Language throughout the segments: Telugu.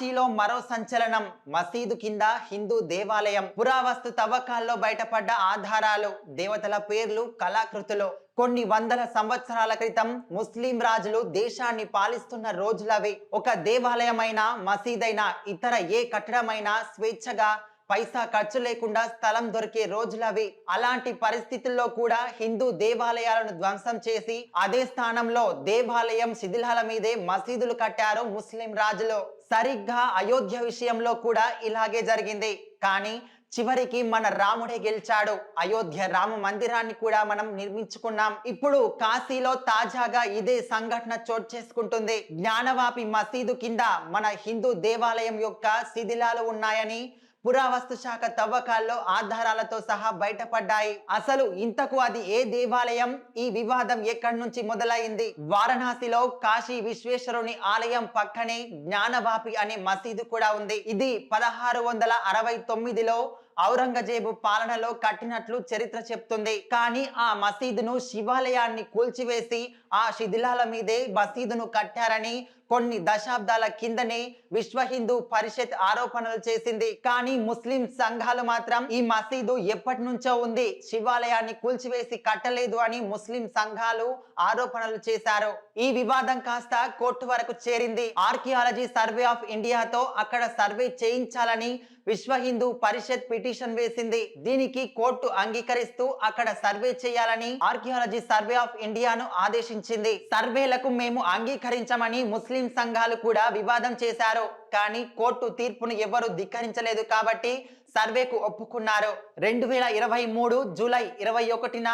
కాశీలో మరో సంచలనం. మసీదు కింద హిందూ దేవాలయం. పురావస్తు తవ్వకాల్లో బయటపడ్డ ఆధారాలు దేవతల పేర్లు కళాకృతులు. కొన్ని వందల సంవత్సరాల క్రితం ముస్లిం రాజులు దేశాన్ని పాలిస్తున్న రోజులవి. ఒక దేవాలయమైన మసీదైన ఇతర ఏ కట్టడమైనా స్వేచ్ఛగా పైసా ఖర్చు లేకుండా స్థలం దొరికే రోజులవి. అలాంటి పరిస్థితుల్లో కూడా హిందూ దేవాలయాలను ధ్వంసం చేసి అదే స్థానంలో దేవాలయం శిథిలాల మీదే మసీదులు కట్టారు ముస్లిం రాజులు. సరిగ్గా అయోధ్య విషయంలో కూడా ఇలాగే జరిగింది. కానీ చివరికి మన రాముడే గెలిచాడు. అయోధ్య రామ మందిరాన్ని కూడా మనం నిర్మించుకున్నాం. ఇప్పుడు కాశీలో తాజాగా ఇదే సంఘటన చోటు చేసుకుంటుంది. జ్ఞానవాపి మసీదు కింద మన హిందూ దేవాలయం యొక్క శిథిలాలు ఉన్నాయని పురావస్తు శాఖ తవ్వకాల్లో ఆధారాలతో సహా బయటపడ్డాయి. అసలు ఇంతకు అది ఏ దేవాలయం? ఈ వివాదం ఎక్కడి నుంచి మొదలైంది? వారణాసిలో కాశీ విశ్వేశ్వరుని ఆలయం పక్కనే జ్ఞానవాపి అనే మసీదు కూడా ఉంది. ఇది పదహారు వందల అరవై తొమ్మిదిలో ఔరంగజేబు పాలనలో కట్టినట్లు చరిత్ర చెప్తుంది. కానీ ఆ మసీదును శివాలయాన్ని కూల్చివేసి ఆ శిథిలాల మీదే మసీదును కట్టారని కొన్ని దశాబ్దాల కిందనే విశ్వ హిందూ పరిషత్ ఆరోపణలు చేసింది. కానీ ముస్లిం సంఘాలు మాత్రం ఈ మసీదు ఎప్పటి నుంచో ఉంది. శివాలయాన్ని కూల్చివేసి కట్టలేదు అని ముస్లిం సంఘాలు ఆరోపణలు చేశారు. ఈ వివాదం కాస్త కోర్టు వరకు చేరింది. ఆర్కియాలజీ సర్వే ఆఫ్ ఇండియాతో అక్కడ సర్వే చేయించాలని విశ్వ హిందూ పరిషత్ పిటిషన్ వేసింది. దీనికి కోర్టు అంగీకరిస్తూ అక్కడ సర్వే చేయాలని ఆర్కియాలజీ సర్వే ఆఫ్ ఇండియాను ఆదేశించింది. సర్వేలకు మేము అంగీకరించమని ముస్లిం సంఘాలు కూడా వివాదం చేశారు. కానీ కోర్టు తీర్పును ఎవరు ధిక్కరించలేదు కాబట్టి సర్వేకు ఒప్పుకున్నారు. రెండు వేల ఇరవై మూడు జూలై ఇరవై ఒకటిన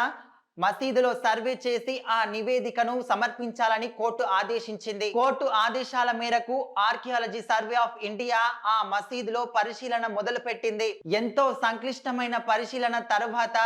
మసీదులో సర్వే చేసి ఆ నివేదికను సమర్పించాలని కోర్టు ఆదేశించింది. కోర్టు ఆదేశాల మేరకు ఆర్కియాలజీ సర్వే ఆఫ్ ఇండియా ఆ మసీదులో పరిశీలన మొదలుపెట్టింది. ఎంతో సంక్లిష్టమైన పరిశీలన తరువాత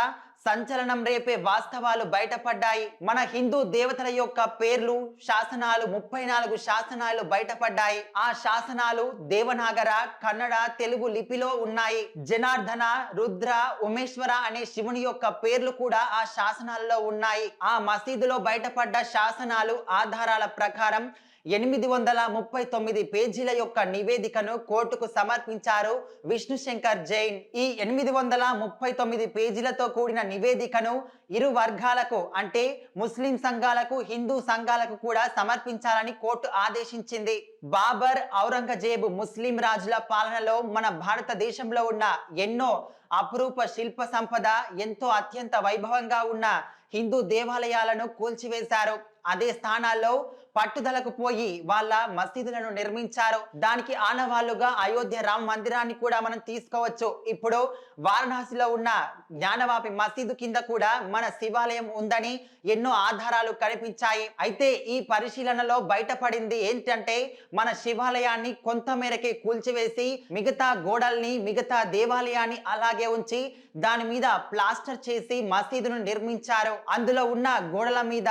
సంచలనం రేపే వాస్తవాలు బయటపడ్డాయి. మన హిందూ దేవతల యొక్క పేర్లు శాసనాలు ముప్పై నాలుగు శాసనాలు బయటపడ్డాయి. ఆ శాసనాలు దేవనాగర కన్నడ తెలుగు లిపిలో ఉన్నాయి. జనార్దన రుద్ర ఉమేశ్వర అనే శివుని యొక్క పేర్లు కూడా ఆ శాసనాల్లో ఉన్నాయి. ఆ మసీదులో బయటపడ్డ శాసనాలు ఆధారాల ప్రకారం ఎనిమిది వందల ముప్పై తొమ్మిది పేజీల యొక్క నివేదికను కోర్టుకు సమర్పించారు విష్ణు శంకర్ జైన్. ఈ ఎనిమిది వందల ముప్పై తొమ్మిది పేజీలతో కూడిన నివేదికను ఇరు వర్గాలకు అంటే ముస్లిం సంఘాలకు హిందూ సంఘాలకు కూడా సమర్పించాలని కోర్టు ఆదేశించింది. బాబర్ ఔరంగజేబు ముస్లిం రాజుల పాలనలో మన భారతదేశంలో ఉన్న ఎన్నో అపురూప శిల్ప సంపద ఎంతో అత్యంత వైభవంగా ఉన్న హిందూ దేవాలయాలను కూల్చివేశారు. అదే స్థానాల్లో పట్టుదలకు పోయి వాళ్ళ మసీదులను నిర్మించారు దానికి ఆనవాళ్ళుగా అయోధ్య రామ మందిరాన్ని కూడా మనం తీసుకోవచ్చు. ఇప్పుడు వారణాసిలో ఉన్న జ్ఞానవాపి మసీదు కింద కూడా మన శివాలయం ఉందని ఎన్నో ఆధారాలు కనిపించాయి. అయితే ఈ పరిశీలనలో బయటపడింది ఏంటంటే మన శివాలయాన్ని కొంత మేరకే కూల్చివేసి మిగతా గోడల్ని మిగతా దేవాలయాన్ని అలాగే ఉంచి దాని మీద ప్లాస్టర్ చేసి మసీదును నిర్మించారు. అందులో ఉన్న గోడల మీద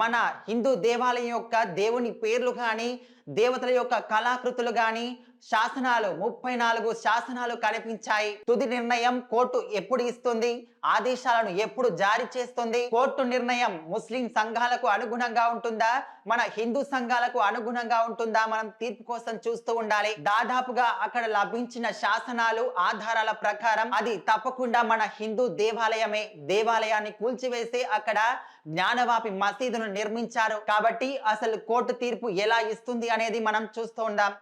మన హిందూ దేవాలయం యొక్క దేవుని పేర్లు కానీ దేవతల యొక్క కళాకృతులు గాని శాసనాలు ముప్పై నాలుగు శాసనాలు కనిపించాయి తుది నిర్ణయం కోర్టు ఎప్పుడు ఇస్తుంది? ఆదేశాలను ఎప్పుడు జారీ చేస్తుంది? కోర్టు నిర్ణయం ముస్లిం సంఘాలకు అనుగుణంగా ఉంటుందా? మన హిందూ సంఘాలకు అనుగుణంగా ఉంటుందా? మనం తీర్పు కోసం చూస్తూ ఉండాలి. దాదాపుగా అక్కడ లభించిన శాసనాలు ఆధారాల ప్రకారం అది తప్పకుండా మన హిందూ దేవాలయమే. దేవాలయాన్ని కూల్చివేసి అక్కడ జ్ఞానవాపి మసీదును నిర్మించారు. కాబట్టి అసలు కోర్టు తీర్పు ఎలా ఇస్తుంది అనేది మనం చూస్తూ ఉందాం